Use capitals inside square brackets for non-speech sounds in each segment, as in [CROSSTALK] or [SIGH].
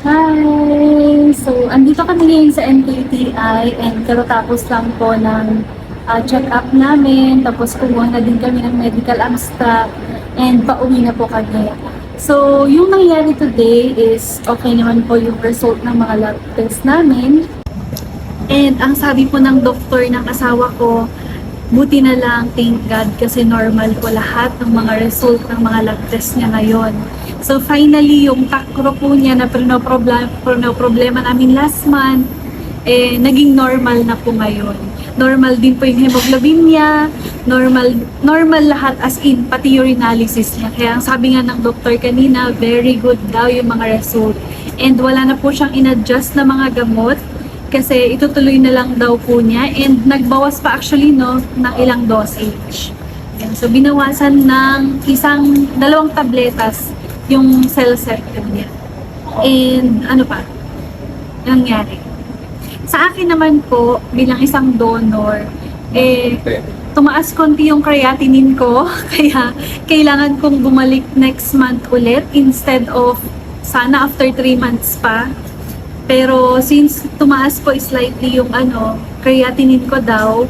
Hi! So, andito kami ngayon sa NKTI and katatapos lang po ng ah, check-up namin. Tapos kumuha na din kami ng medical abstract and pauwi na po kami. So, yung nangyari today is okay naman po yung result ng mga lab test namin. And ang sabi po ng doktor ng asawa ko, buti na lang, thank God, kasi normal po lahat ng mga result ng mga lab test niya ngayon. So finally, yung takro po niya na problema, problema namin last month, eh, naging normal na po ngayon. Normal din po yung hemoglobin niya, normal normal lahat as in, pati urinalysis niya. Kaya ang sabi nga ng doktor kanina, very good daw yung mga result. And wala na po siyang in-adjust na mga gamot kasi itutuloy na lang daw po niya and nagbawas pa actually no ng ilang dosage. So binawasan ng isang dalawang tabletas yung cell septum niya. And ano pa? Nangyari. Sa akin naman po, bilang isang donor, eh, tumaas konti yung creatinine ko, [LAUGHS] kaya kailangan kong bumalik next month ulit instead of sana after 3 months pa. Pero since tumaas po slightly yung ano, creatinine ko daw,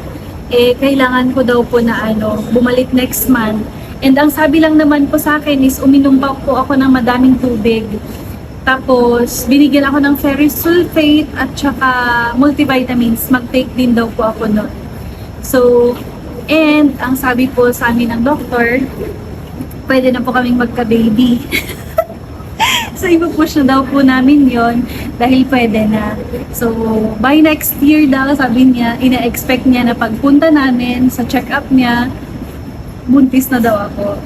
eh kailangan ko daw po na ano, bumalik next month. And ang sabi lang naman po sa akin is uminom pa po ako ng madaming tubig. Tapos binigyan ako ng ferrous sulfate at saka multivitamins. Mag-take din daw po ako nun. So, and ang sabi po sa amin ng doktor, pwede na po kaming magka-baby. So, ipupush na daw po namin yon dahil pwede na. So, by next year daw, sabi niya, ina-expect niya na pagpunta namin sa check-up niya, buntis na daw ako.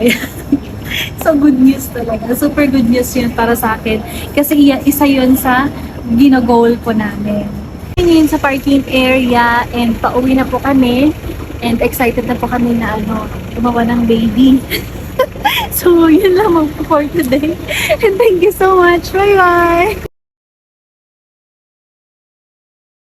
[LAUGHS] so, good news talaga. Super good news yun para sa akin. Kasi isa yun sa ginagol po namin. Ngayon sa parking area and pauwi na po kami. And excited na po kami na ano, gumawa ng baby. [LAUGHS] So, yun lamang po for today. [LAUGHS] And thank you so much. Bye-bye!